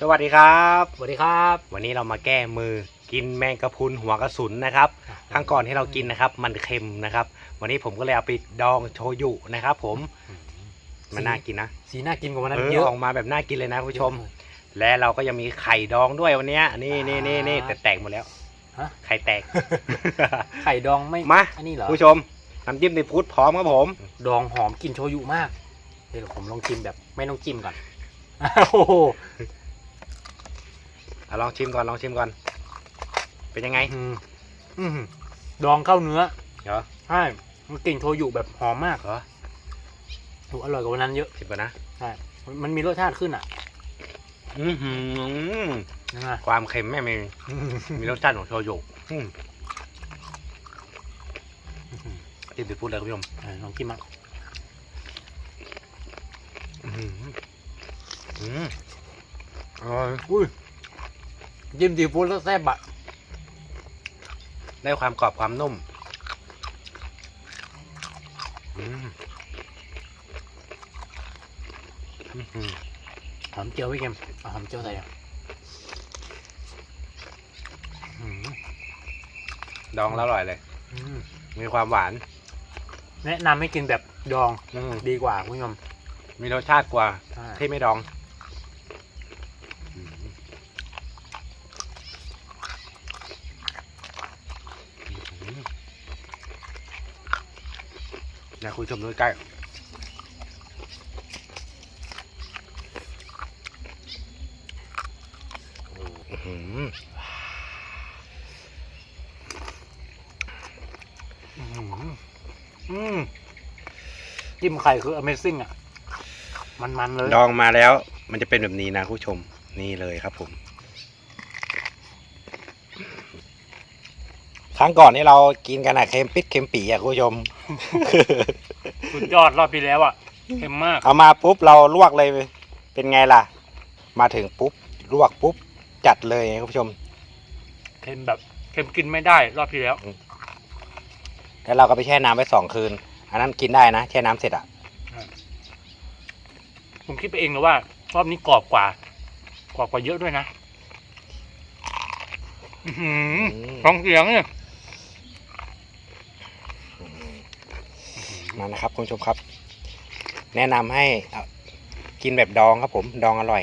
สวัสดีครับ สวัสดีครับ วันนี้เรามาแก้มือกินแมงกะพรุนหัวกระสุนนะครับครั้งก่อนที่เรากินนะครับ มันเค็มนะครับ วันนี้ผมก็เลยเอาไปดองโชยุนะครับ ผมมันน่ากินนะสีน่ากินกว่าวันนั้นเออเยอะออกมาแบบน่ากินเลยนะคุณผู้ชม และเราก็ยังมีไข่ดองด้วยวันเนี้ยนี่นี่นี่นี่แต่แตกหมดแล้วฮะไข่แตก ไข่ดองไม่มาอันนี้เหรอผู้ชมน้ำจิ้มในพุทธพร้อมครับผม ดองหอมกลินโชยุมากเดี๋ยวผมลองชิมแบบไม่ต้องจิ้มก่อนโอ้โห อะลองชิมก่อนลองชิมก่อน เป็นยังไงอืมอืมดองเข้าเนื้อเหรอใช่มันกลิ่นโชยุแบบหอมมากเหรอโหอร่อยกว่าวันนั้นเยอะชิมก่อนนะใช่มันมันมีรสชาติขึ้นอะ อื้อหือยังไงความเค็มแม่มีมีรสชาติของโชยุอืมจิ้มซีฟู้ดเลยคุณผู้ชมเออลองกินมั้งอื้อหืออืมอร่อยอุ้ย จิ้มซีฟู้ดแล้วแซ่บอะได้ความกรอบความนุ่มอืมอื้อหือหอมเจียวพี่เกมเอาหอมเจียวใส่อะอืมดองแล้วอร่อยเลยอืมมีความหวาน แนะนำให้กินแบบดองอืมดีกว่าคุณผู้ชมมีรสชาติกว่าใช่ที่ไม่ดองอืมอืม อยากคุณชมดูใกล้จิ้มไข่คือ Amazing อะ มันๆเลย ดองมาแล้ว มันจะเป็นแบบนี้นะคุณผู้ชม นี่เลยครับผม ครั้งก่อนนี่เรากินกันอะเค็มปิดเค็มปีอะคุณผู้ชม สุดยอดรอบที่แล้วอะเค็มมาก เอามาปุ๊บเราลวกเลยเป็นไงล่ะ มาถึงปุ๊บลวกปุ๊บจัดเลยคุณผู้ชม เค็มแบบเค็มกินไม่ได้ รอบที่แล้ว แล้วเราก็ไปแช่น้ำไว้สองคืน อันนั้นกินได้นะแช่น้ำเสร็จอะผมคิดไปเองนะว่า รอบนี้กรอบกว่า กรอบกว่าเยอะด้วยนะอื้อหือฟังเสียงเนี่ย มานะครับคุณผู้ชมครับ แนะนำให้เอากินแบบดองครับผมดองอร่อย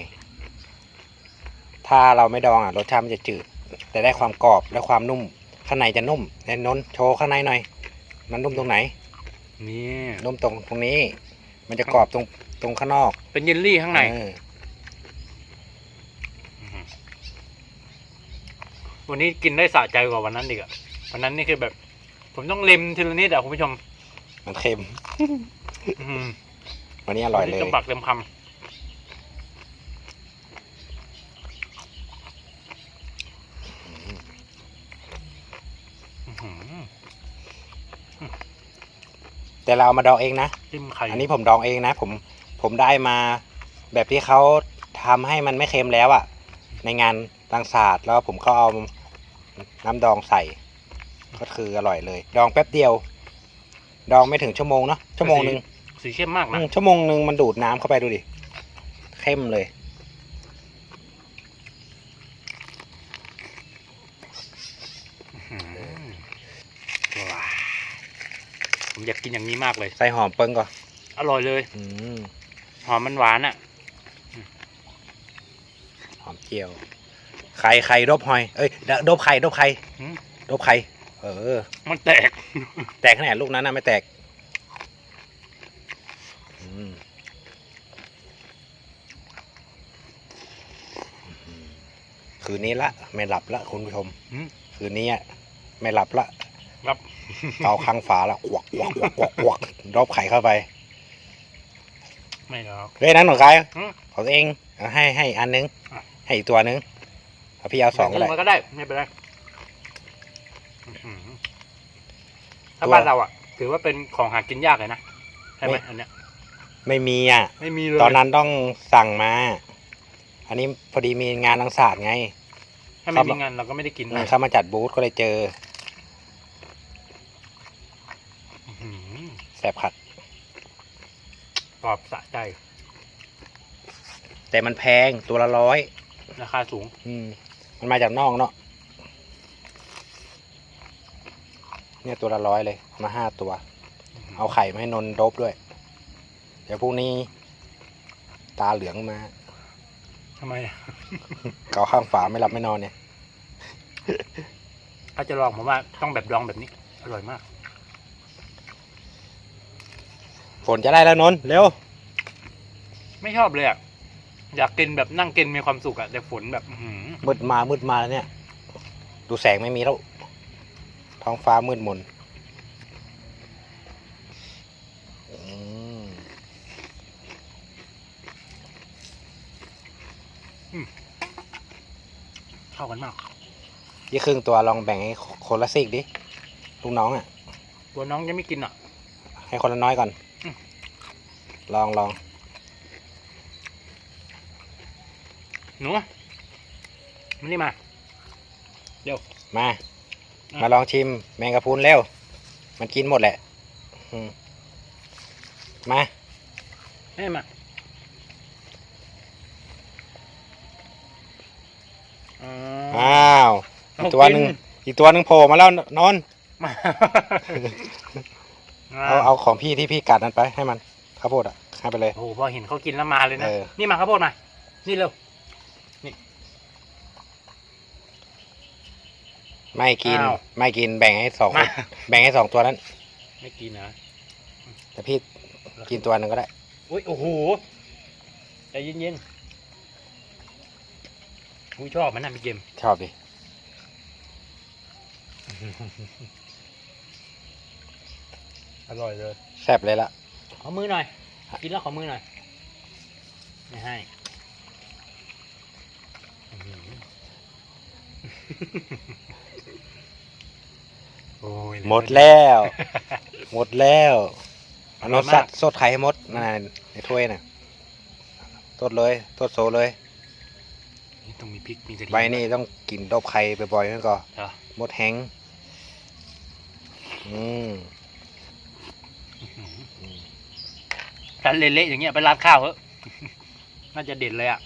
ถ้าเราไม่ดองอะรสชาติมันจะจืด แต่ได้ความกรอบและความนุ่ม ข้างในจะนุ่มแน่นนโชว์ข้างในหน่อย มันนุ่มตรงไหนนี่นุ่มตรงตรงนี้ มันจะกรอบตรงตรงข้างนอก เป็นเยลลี่ข้างในเออวันนี้กินได้สะใจกว่าวันนั้นอีกอะวันนั้นนี่คือแบบ ผมต้องเล็มทีละนิดอะคุณผู้ชม มันเค็ม อื้อหือวันนี้อร่อยเลยวันนี้จะปักเต็มคำอื้อหือแต่เราเอามาดองเองนะ จิ้มไข่อันนี้ผมดองเองนะ ผมผมได้มาแบบที่เขาทำให้มันไม่เค็มแล้วอะ่ะ ในงานต่างศาสตร์แล้วผมก็เอาน้ำดองใส่ ก็คืออร่อยเลย ดองแป๊บเดียว ดองไม่ถึงชั่วโมงเนาะชั่วโมงหนึ่งสีเข้มมากอืนะมชั่วโมงหนึ่งมันดูดน้ำเข้าไปดูดิเข้มเลย อื้อหือว้าวผมอยากกินอย่างนี้มากเลย ใส่หอมเปิ้งก่อนอร่อยเลย อืมหอมมันหวานอะหอมเจียวไข่ไข่ดบหอยเอ้ยเดดบไข่ดบไข่หืม ดบไข่ เออ มันแตก แตกขนาดลูกนั้นนะไม่แตกอืมคืนนี้ละ ไม่หลับละคุณผู้ชมหืม คืนนี้อะไม่หลับละครับเอาข้างฝาละกวักกวักกวักกวักกวักรอบไข่เข้าไปไม่หรอกเฮ้ยนั้นของใครหืมของตัวเองเอาให้ให้อันนึง อะ ให้อีกตัวนึงเอาพี่เอาสองก็ได้แบ่มันก็ได้ ไม่เป็นไรอื้อหือ ถ้าตัวบ้านเราอะ ถือว่าเป็นของหากินยากเลยนะใช่ไหมไม่อันเนี้ย ไม่มีอะ ไม่มีเลยตอนนั้นต้องสั่งมา อันนี้พอดีมีงานทางศาสตร์ไง ถ้าไม่มีงานเราก็ไม่ได้กินเออเข้ามาจัดบูธก็เลยเจออื้อหือแสบขัดกรอบสะใจ แต่มันแพงตัวละร้อย ราคาสูง อืม มันมาจากนอกเนาะ เนี่ยตัวละร้อยเลย มาห้าตัว เอาไข่มาให้นนท์โดบด้วย เดี๋ยวพรุ่งนี้ ตาเหลืองมาทำไมอะเกาข้างฝาไม่หลับไม่นอนเนี่ย ถ้าจะลองผมว่าต้องแบบดองแบบนี้ อร่อยมาก ฝนจะได้แล้วนนท์เร็ว ไม่ชอบเลยอะอยากกินแบบนั่งกินมีความสุขอะแต่ฝนแบบ อื้อหือมืดมามืดมาแล้วเนี่ย ดูแสงไม่มีแล้ว ท้องฟ้ามืดมนอืมเข้ากันมากยี่ครึ่งตัวลองแบ่งให้คนละซีกดิ ลูกน้องอะ ตัวน้องยังไม่กินอะ ให้คนละน้อยก่อนอืมลองลองหนูมานี่มามาอะมา ลองชิมแมงกะพรุนเร็ว มันกินหมดแหละอืมมาให้มาอ๋ออ้าวอีกตัวหนึ่งเอากิอีกตัวหนึ่งโผล่มาแล้วนอนมาเอาเอาของพี่ที่พี่กัดนั้นไปให้มันข้าวโพดอะให้ไปเลยโอ้โหพอเห็นเขากินแล้วมาเลยนะเออนี่มาข้าวโพดมานี่เร็ว ไม่กิน อ้าวไม่กินแบ่งให้สองมา แบ่งให้สองตัวนั้นไม่กินนะแต่พี่กินตัวหนึ่งก็ได้อุ้ยโอ้โหใจเย็นๆอุ้ยชอบมันนะพี่เกมชอบดิอร่อยเลย แซ่บเลยละขอมือหน่อย กินแล้วขอมือหน่อย ไม่ให้ โอ้ยหมดแล้ว หมดแล้วเอานร่นยท์มากสัดสดไข่ให้หมดนั่นน่ะในถ้วยน่ะสดเลยสดโซเลย นี่ต้องมีพริกมีกระเทียมใบนี่ต้องกินดบไข่บ่อยๆนั่นก็เหรอหมดแห้งอืมอื้อหือถ้าเละๆอย่างเงี้ยไปราดข้าวเถอะน่าจะเด็ดเลยอะ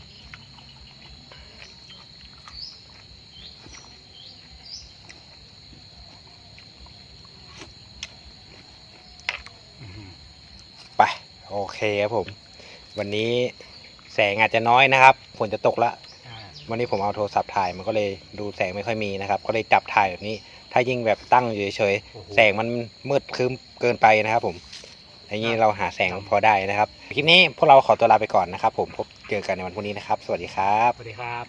อื้อหือ ไป โอ เคครับผม วันนี้แสงอาจจะน้อยนะครับฝนจะตกละอ่าวันนี้ผมเอาโทรศัพท์ถ่ายมันก็เลยดูแสงไม่ค่อยมีนะครับ ก็เลยจับถ่ายแบบนี้ ถ้ายิ่งแบบตั้งอยู่เฉยโอ้โหๆแสงมันมืดครึ้มเกินไปนะครับ ผมอย่างนี้ครับเราหาแสงพอได้นะครับคลิปนี้พวกเราขอตัวลาไปก่อนนะครับ ผมพบเจอกันในวันพรุ่งนี้นะครับ สวัสดีครับสวัสดีครับ